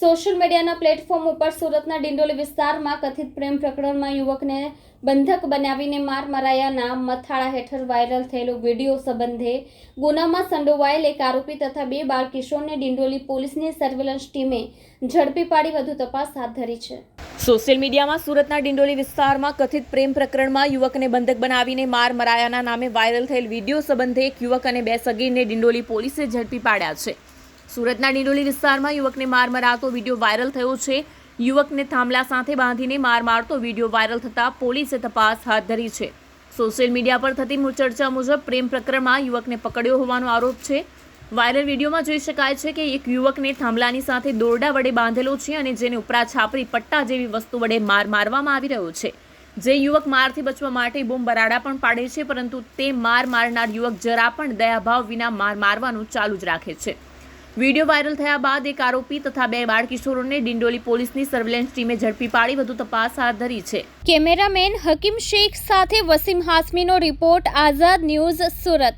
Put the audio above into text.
Social મીડિયાના platform ઉપર સુરતના ડિંડોલી વિસ્તારમાં કથિત પ્રેમ પ્રકરણમાં યુવકને બંધક બનાવીને માર મરાયાના મથાળા હેઠળ વાયરલ થયેલો વીડિયો સંબંધે ગુનામાં સંડોવાયેલ એક આરોપી તથા બે બાળ કિશોરને ડિંડોલી પોલીસની સર્વેલન્સ ટીમે ઝડપી પાડી વધુ તપાસ હાથ ધરી છે. સોશિયલ મીડિયામાં સુરતના ડિંડોલી વિસ્તારમાં કથિત પ્રેમ પ્રકરણમાં યુવકને બંધક બનાવીને માર મરાયાના નામે વાયરલ થયેલ વીડિયો સંબંધે એક યુવક અને બે સગીરને ડિંડોલી પોલીસે ઝડપી પાડ્યા છે. સુરતના ડિંડોલી વિસ્તારમાં યુવકને માર મરાતો વીડિયો વાયરલ થયો છે. યુવકને થાંભલા સાથે બાંધીને માર મારતો વીડિયો વાયરલ થતાં પોલીસે તપાસ હાથ ધરી છે. સોશિયલ મીડિયા પર થતી ચર્ચા મુજબ પ્રેમ પ્રકરણમાં યુવકને પકડ્યો હોવાનો આરોપ છે. વાયરલ વિડીયોમાં જોઈ શકાય છે કે એક યુવકને થાંભલાની સાથે દોરડા વડે બાંધેલો છે અને જેને ઉપરા છાપરી પટ્ટા જેવી વસ્તુ વડે માર મારવામાં આવી રહ્યો છે. જે યુવક મારથી બચવા માટે બૂમ બરાડા પણ પાડે છે, પરંતુ તે માર મારનાર યુવક જરા પણ દયાભાવ વિના માર મારવાનું ચાલુ જ રાખે છે. વીડિયો વાયરલ થયા બાદ એક આરોપી તથા બે બાળકિશોરોને ડિંડોલી પોલીસની સર્વેલન્સ ટીમે ઝડપી પાડી. વધુ તપાસ હાથ ધરી છે. કેમેરામેન હકીમ શેખ સાથે વસીમ હાસમીનો રિપોર્ટ, આઝાદ ન્યૂઝ સુરત.